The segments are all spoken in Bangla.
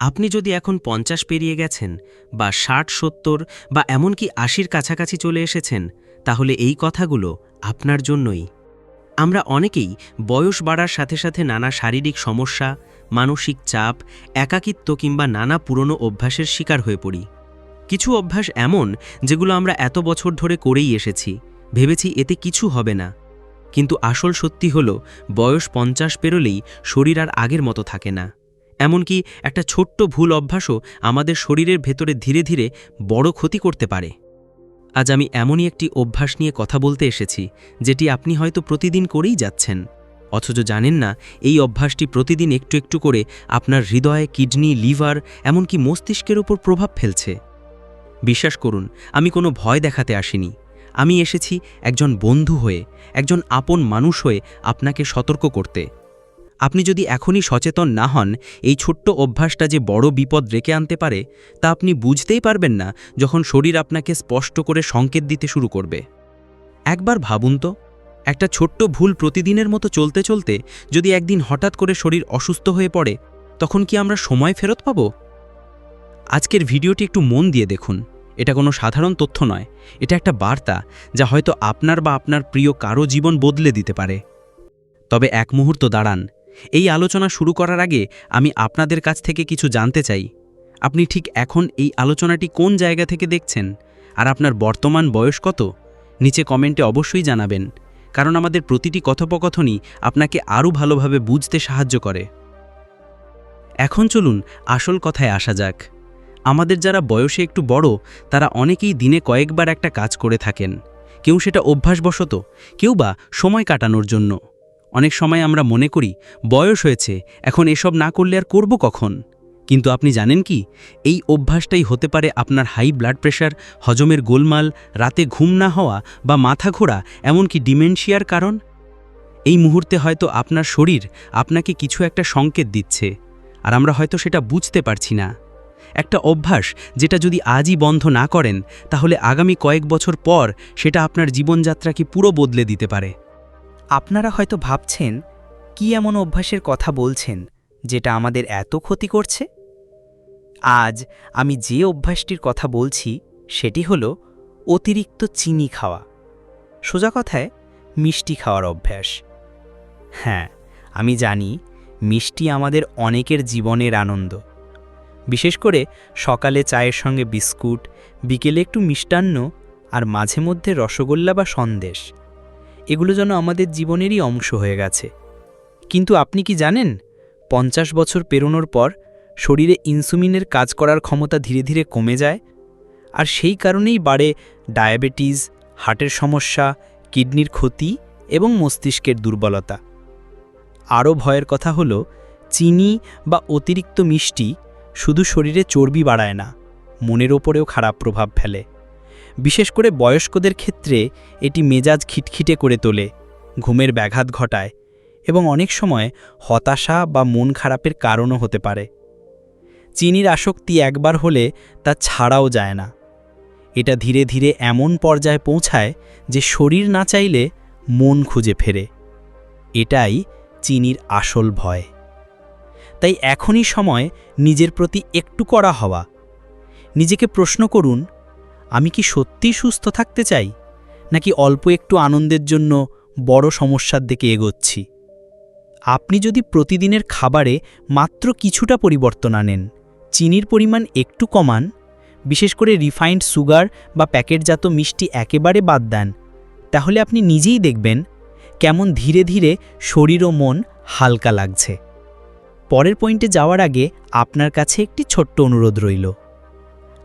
আপনি যদি এখন পঞ্চাশ পেরিয়ে গেছেন বা ষাট, সত্তর বা এমনকি আশির কাছাকাছি চলে এসেছেন, তাহলে এই কথাগুলো আপনার জন্যই। আমরা অনেকেই বয়স বাড়ার সাথে সাথে নানা শারীরিক সমস্যা, মানসিক চাপ, একাকিত্ব কিংবা নানা পুরনো অভ্যাসের শিকার হয়ে পড়ি। কিছু অভ্যাস এমন যেগুলো আমরা এত বছর ধরে করেই এসেছি, ভেবেছি এতে কিছু হবে না। কিন্তু আসল সত্যি হল, বয়স পঞ্চাশ পেরোলেই শরীর আর আগের মতো থাকে না। এমনকি একটা ছোট্ট ভুল অভ্যাসও আমাদের শরীরের ভেতরে ধীরে ধীরে বড় ক্ষতি করতে পারে। আজ আমি এমনই একটি অভ্যাস নিয়ে কথা বলতে এসেছি, যেটি আপনি হয়তো প্রতিদিন করেই যাচ্ছেন। অথচ জানেন না, এই অভ্যাসটি প্রতিদিন একটু একটু করে আপনার হৃদয় কিডনি, লিভার, এমনকি মস্তিষ্কের ওপর প্রভাব ফেলছে। বিশ্বাস করুন, আমি কোনো ভয় দেখাতে আসিনি। আমি এসেছি একজন বন্ধু হয়ে, একজন আপন মানুষ হয়ে আপনাকে সতর্ক করতে। আপনি যদি এখনই সচেতন না হন, এই ছোট্ট অভ্যাসটা যে বড় বিপদ রেখে আনতে পারে, তা আপনি বুঝতেই পারবেন না যখন শরীর আপনাকে স্পষ্ট করে সংকেত দিতে শুরু করবে। একবার ভাবুন তো, একটা ছোট্ট ভুল প্রতিদিনের মতো চলতে চলতে যদি একদিন হঠাৎ করে শরীর অসুস্থ হয়ে পড়ে, তখন কি আমরা সময় ফেরত পাব? আজকের ভিডিওটি একটু মন দিয়ে দেখুন। এটা কোনো সাধারণ তথ্য নয়, এটা একটা বার্তা যা হয়তো আপনার বা আপনার প্রিয় কারও জীবন বদলে দিতে পারে। তবে এক মুহূর্ত দাঁড়ান এই আলোচনা শুরু করার আগে আমি আপনাদের কাছ থেকে কিছু জানতে চাই। আপনি ঠিক এখন এই আলোচনাটি কোন জায়গা থেকে দেখছেন? আর আপনার বর্তমান বয়স কত? নিচে কমেন্টে অবশ্যই জানাবেন, কারণ আমাদের প্রতিটি কথোপকথনই আপনাকে আরও ভালোভাবে বুঝতে সাহায্য করে। এখন চলুন আসল কথায় আসা যাক। আমাদের যারা বয়সে একটু বড়, তারা অনেকেই দিনে কয়েকবার একটা কাজ করে থাকেন। কেউ সেটা অভ্যাসবশত, কেউ বা সময় কাটানোর জন্য। অনেক সময় আমরা মনে করি, বয়স হয়েছে, এখন এসব না করলে আর করব কখন? কিন্তু আপনি জানেন কি? এই অভ্যাসটাই হতে পারে আপনার হাই ব্লাড প্রেশার হজমের গোলমাল, রাতে ঘুম না হওয়া বা মাথা ঘোরা, এমনকি ডিমেনশিয়ার কারণ? এই মুহূর্তে হয়তো আপনার শরীর আপনাকে কিছু একটা সংকেত দিচ্ছে, আর আমরা হয়তো সেটা বুঝতে পারছি না। একটা অভ্যাস যেটা যদি আজই বন্ধ না করেন, তাহলে আগামী কয়েক বছর পর সেটা আপনার জীবনযাত্রাকে পুরো বদলে দিতে পারে। আপনারা হয়তো ভাবছেন, কি এমন অভ্যাসের কথা বলছেন যেটা আমাদের এত ক্ষতি করছে? আজ আমি যে অভ্যাসটির কথা বলছি সেটি হল অতিরিক্ত চিনি খাওয়া। সোজা কথায়, মিষ্টি খাওয়ার অভ্যাস। হ্যাঁ আমি জানি মিষ্টি আমাদের অনেকের জীবনের আনন্দ। বিশেষ করে সকালে চায়ের সঙ্গে বিস্কুট, বিকেলে একটু মিষ্টান্ন, আর মাঝে মধ্যে রসগোল্লা বা সন্দেশ। এগুলো যেন আমাদের জীবনেরই অংশ হয়ে গেছে। কিন্তু আপনি কি জানেন, পঞ্চাশ বছর পেরোনোর পর শরীরে ইনসুলিনের কাজ করার ক্ষমতা ধীরে ধীরে কমে যায়? আর সেই কারণেই বাড়ে ডায়াবেটিস, হার্টের সমস্যা, কিডনির ক্ষতি এবং মস্তিষ্কের দুর্বলতা। আরও ভয়ের কথা হল, চিনি বা অতিরিক্ত মিষ্টি শুধু শরীরে চর্বি বাড়ায় না, মনের ওপরেও খারাপ প্রভাব ফেলে। বিশেষ করে বয়স্কদের ক্ষেত্রে এটি মেজাজ খিটখিটে করে তোলে, ঘুমের ব্যাঘাত ঘটায় এবং অনেক সময় হতাশা বা মন খারাপের কারণও হতে পারে। চিনির আসক্তি একবার হলে তা ছাড়াও যায় না। এটা ধীরে ধীরে এমন পর্যায়ে পৌঁছায় যে শরীর না চাইলে মন খুঁজে ফেরে। এটাই চিনির আসল ভয়। তাই এখনই সময় নিজের প্রতি একটু করা হওয়া। নিজেকে প্রশ্ন করুন আমি কি সত্যিই সুস্থ থাকতে চাই? নাকি অল্প একটু আনন্দের জন্য বড় সমস্যার দিকে এগোচ্ছি? আপনি যদি প্রতিদিনের খাবারে মাত্র কিছুটা পরিবর্তন আনেন, চিনির পরিমাণ একটু কমান, বিশেষ করে রিফাইন্ড সুগার বা প্যাকেটজাত মিষ্টি একেবারে বাদ দেন, তাহলে আপনি নিজেই দেখবেন কেমন ধীরে ধীরে শরীর ও মন হালকা লাগছে। পরের পয়েন্টে যাওয়ার আগে আপনার কাছে একটি ছোট্ট অনুরোধ রইল।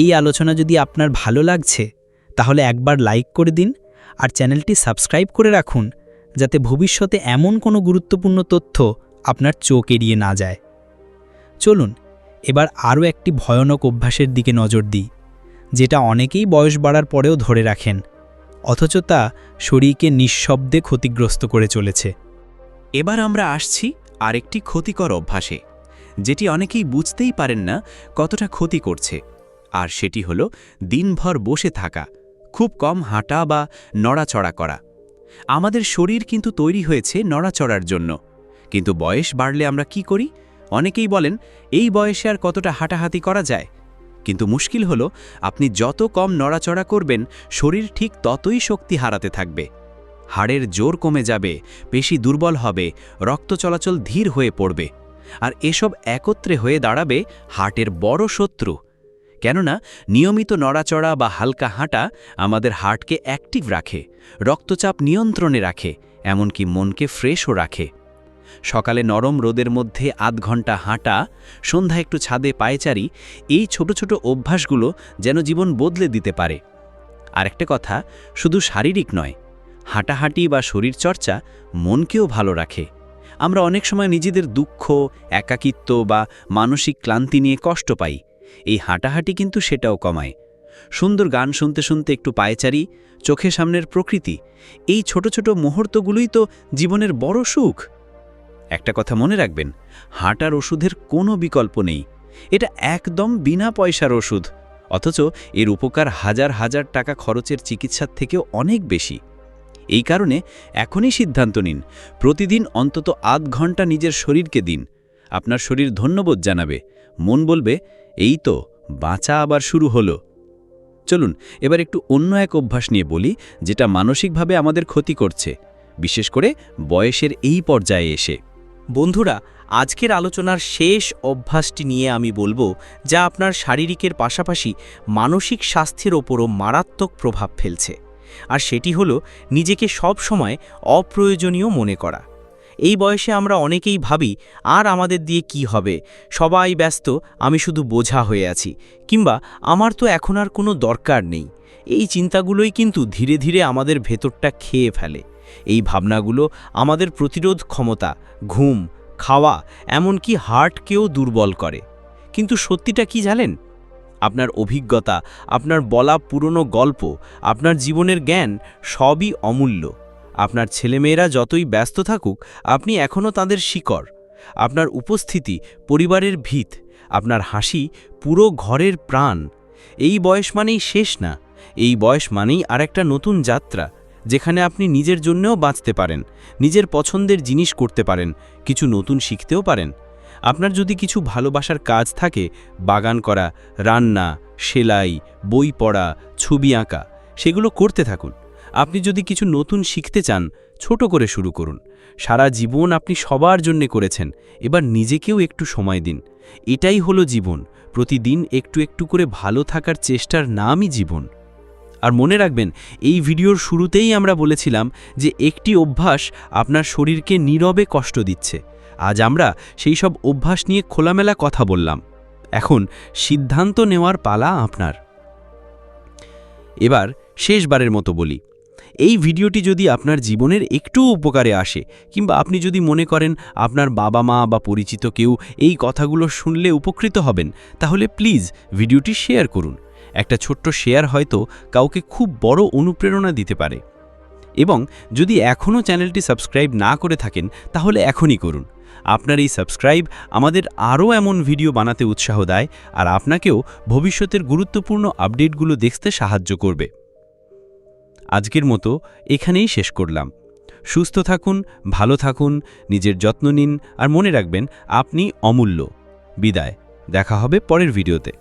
এই আলোচনা যদি আপনার ভালো লাগছে, তাহলে একবার লাইক করে দিন আর চ্যানেলটি সাবস্ক্রাইব করে রাখুন, যাতে ভবিষ্যতে এমন কোনো গুরুত্বপূর্ণ তথ্য আপনার চোখ এড়িয়ে না যায়। চলুন, এবার আরও একটি ভয়ানক অভ্যাসের দিকে নজর দিই, যেটা অনেকেই বয়স বাড়ার পরেও ধরে রাখেন, অথচ তা শরীরকে নিঃশব্দে ক্ষতিগ্রস্ত করে চলেছে। এবার আমরা আসছি আরেকটি ক্ষতিকর অভ্যাসে, যেটি অনেকেই বুঝতেই পারেন না কতটা ক্ষতি করছে। আর সেটি হলো দিনভর বসে থাকা, খুব কম হাঁটা বা নড়াচড়া করা। আমাদের শরীর কিন্তু তৈরি হয়েছে নড়াচড়ার জন্য। কিন্তু বয়স বাড়লে আমরা কি করি? অনেকেই বলেন, এই বয়সে আর কতটা হাঁটাহাঁটি করা যায়? কিন্তু মুশকিল হলো, আপনি যত কম নড়াচড়া করবেন, শরীর ঠিক ততই শক্তি হারাতে থাকবে। হাড়ের জোর কমে যাবে, পেশি দুর্বল হবে, রক্ত চলাচল ধীর হয়ে পড়বে। আর এসব একত্রে হয়ে দাঁড়াবে হার্টের বড় শত্রু। কেননা নিয়মিত নড়াচড়া বা হালকা হাঁটা আমাদের হার্টকে অ্যাক্টিভ রাখে, রক্তচাপ নিয়ন্ত্রণে রাখে, এমনকি মনকে ফ্রেশও রাখে। সকালে নরম রোদের মধ্যে আধ ঘণ্টা হাঁটা, সন্ধ্যা একটু ছাদে পায়চারি, এই ছোট ছোট অভ্যাসগুলো যেন জীবন বদলে দিতে পারে। আরেকটা কথা, শুধু শারীরিক নয়, হাঁটাহাঁটি বা শরীরচর্চা মনকেও ভালো রাখে। আমরা অনেক সময় নিজেদের দুঃখ, একাকিত্ব বা মানসিক ক্লান্তি নিয়ে কষ্ট পাই। এই হাঁটাহাঁটি কিন্তু সেটাও কমায়। সুন্দর গান শুনতে শুনতে একটু পায়চারি চোখে সামনের প্রকৃতি, এই ছোট ছোট মুহূর্তগুলোই তো জীবনের বড় সুখ। একটা কথা মনে রাখবেন, হাঁটার ওষুধের কোনো বিকল্প নেই। এটা একদম বিনা পয়সার ওষুধ, অথচ এর উপকার হাজার হাজার টাকা খরচের চিকিৎসার থেকেও অনেক বেশি। এই কারণে এখনই সিদ্ধান্ত নিন, প্রতিদিন অন্তত আধ ঘণ্টা নিজের শরীরকে দিন। আপনার শরীর ধন্যবোধ জানাবে, মন বলবে এই তো, বাঁচা আবার শুরু হলো। চলুন, এবার একটু অন্য এক অভ্যাস নিয়ে বলি, যেটা মানসিকভাবে আমাদের ক্ষতি করছে, বিশেষ করে বয়সের এই পর্যায়ে এসে। বন্ধুরা, আজকের আলোচনার শেষ অভ্যাসটি নিয়ে আমি বলব, যা আপনার শারীরিকের পাশাপাশি মানসিক স্বাস্থ্যের ওপরও মারাত্মক প্রভাব ফেলছে। আর সেটি হলো, নিজেকে সব সময় অপ্রয়োজনীয় মনে করা। এই বয়সে আমরা অনেকেই ভাবি, আর আমাদের দিয়ে কি হবে? সবাই ব্যস্ত, আমি শুধু বোঝা হয়ে আছি। কিংবা, আমার তো এখন আর কোনো দরকার নেই। এই চিন্তাগুলোই কিন্তু ধীরে ধীরে আমাদের ভেতরটা খেয়ে ফেলে। এই ভাবনাগুলো আমাদের প্রতিরোধ ক্ষমতা, ঘুম, খাওয়া, এমনকি হার্টকেও দুর্বল করে। কিন্তু সত্যিটা কি জানেন? আপনার অভিজ্ঞতা, আপনার বলা পুরনো গল্প, আপনার জীবনের জ্ঞান সবই অমূল্য। আপনার ছেলেমেয়েরা যতই ব্যস্ত থাকুক, আপনি এখনও তাদের শিকড়। আপনার উপস্থিতি, পরিবারের ভিত, আপনার হাসি পুরো ঘরের প্রাণ। এই বয়স মানেই শেষ না, এই বয়স মানেই আরেকটা নতুন যাত্রা, যেখানে আপনি নিজের জন্যও বাঁচতে পারেন, নিজের পছন্দের জিনিস করতে পারেন, কিছু নতুন শিখতেও পারেন। আপনার যদি কিছু ভালোবাসার কাজ থাকে, বাগান করা, রান্না, সেলাই, বই পড়া, ছবি আঁকা, সেগুলো করতে থাকুন। আপনি যদি কিছু নতুন শিখতে চান, ছোট করে শুরু করুন। সারা জীবন আপনি সবার জন্যে করেছেন, এবার নিজেকেও একটু সময় দিন। এটাই হলো জীবন। প্রতিদিন একটু একটু করে ভালো থাকার চেষ্টার নামই জীবন। আর মনে রাখবেন, এই ভিডিওর শুরুতেই আমরা বলেছিলাম যে একটি অভ্যাস আপনার শরীরকে নীরবে কষ্ট দিচ্ছে। আজ আমরা সেই সব অভ্যাস নিয়ে খোলামেলা কথা বললাম। এখন সিদ্ধান্ত নেওয়ার পালা আপনার। এবার শেষবারের মতো বলি। এই ভিডিওটি যদি আপনার জীবনের একটু উপকারে আসে, কিংবা আপনি যদি মনে করেন আপনার বাবা মা বা পরিচিত কেউ এই কথাগুলো শুনলে উপকৃত হবেন, তাহলে প্লিজ ভিডিওটি শেয়ার করুন। একটা ছোট্ট শেয়ার হয়তো কাউকে খুব বড় অনুপ্রেরণা দিতে পারে। এবং যদি এখনও চ্যানেলটি সাবস্ক্রাইব না করে থাকেন, তাহলে এখনই করুন। আপনার এই সাবস্ক্রাইব আমাদের আরও এমন ভিডিও বানাতে উৎসাহ দেয়, আর আপনাকেও ভবিষ্যতের গুরুত্বপূর্ণ আপডেটগুলো দেখতে সাহায্য করবে। আজকের মতো এখানেই শেষ করলাম। সুস্থ থাকুন, ভালো থাকুন, নিজের যত্ন নিন, আর মনে রাখবেন, আপনি অমূল্য। বিদায়। দেখা হবে পরের ভিডিওতে।